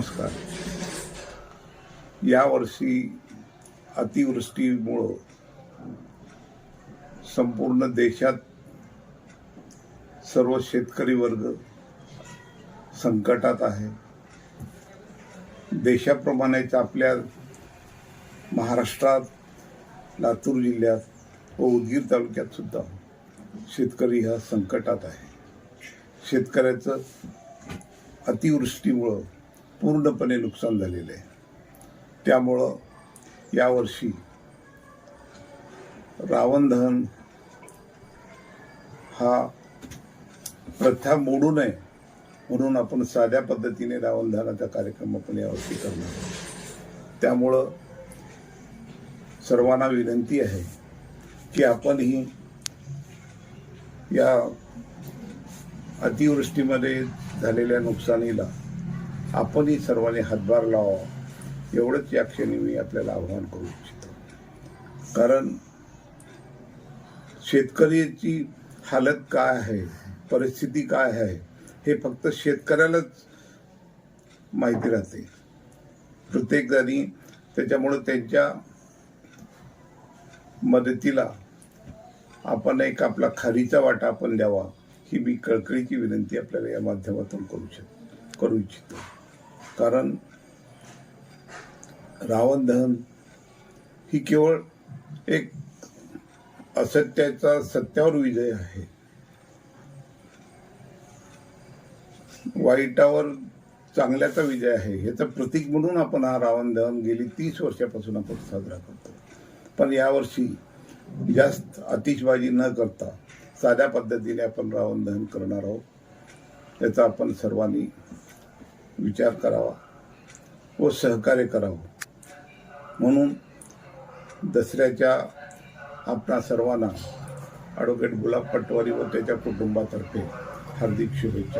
नमस्कार. यावर्षी अतिवृष्टीमुळं संपूर्ण देशात सर्व शेतकरी वर्ग संकटात आहे. देशाप्रमाणेच आपल्या महाराष्ट्रात लातूर जिल्ह्यात व उदगीर तालुक्यात सुद्धा शेतकरी हा संकटात आहे. शेतकऱ्याचं अतिवृष्टीमुळं पूर्णपणे नुकसान झालेलं आहे. त्यामुळं यावर्षी रावण दहन हा प्रथा मोडू नये म्हणून आपण साध्या पद्धतीने रावण दहनाचा कार्यक्रम आपण यावर्षी करणार त्यामुळं सर्वांना विनंती आहे की आपणही या अतिवृष्टीमध्ये झालेल्या नुकसानीला आपणही सर्वांनी हातभार लावा एवढंच या क्षणी मी आपल्याला आवाहन करू इच्छितो. कारण शेतकऱ्याची हालत काय आहे? परिस्थिती काय आहे? हे फक्त शेतकऱ्यालाच माहिती राहते. प्रत्येक जणी त्याच्यामुळं त्यांच्या मदतीला आपण एक आपला खारीचा वाटा आपण द्यावा ही मी कळकळीची विनंती आपल्याला या माध्यमातून करू शक करू इच्छितो. कारण रावण दहन ही केवळ एक असत्याचा सत्यावर विजय आहे. वाईटावर चांगल्याचा विजय आहे. याचं प्रतीक म्हणून आपण हा रावण दहन गेली तीस वर्षापासून आपण साजरा करतो. पण यावर्षी जास्त आतिषबाजी न करता साध्या पद्धतीने आपण रावण दहन करणार आहोत. याचा आपण सर्वांनी विचार करावा व सहकार्य करावं. म्हणून दसऱ्याच्या आपणा सर्वांना ॲडव्होकेट गुलाब पटवारी व त्याच्या कुटुंबातर्फे हार्दिक शुभेच्छा.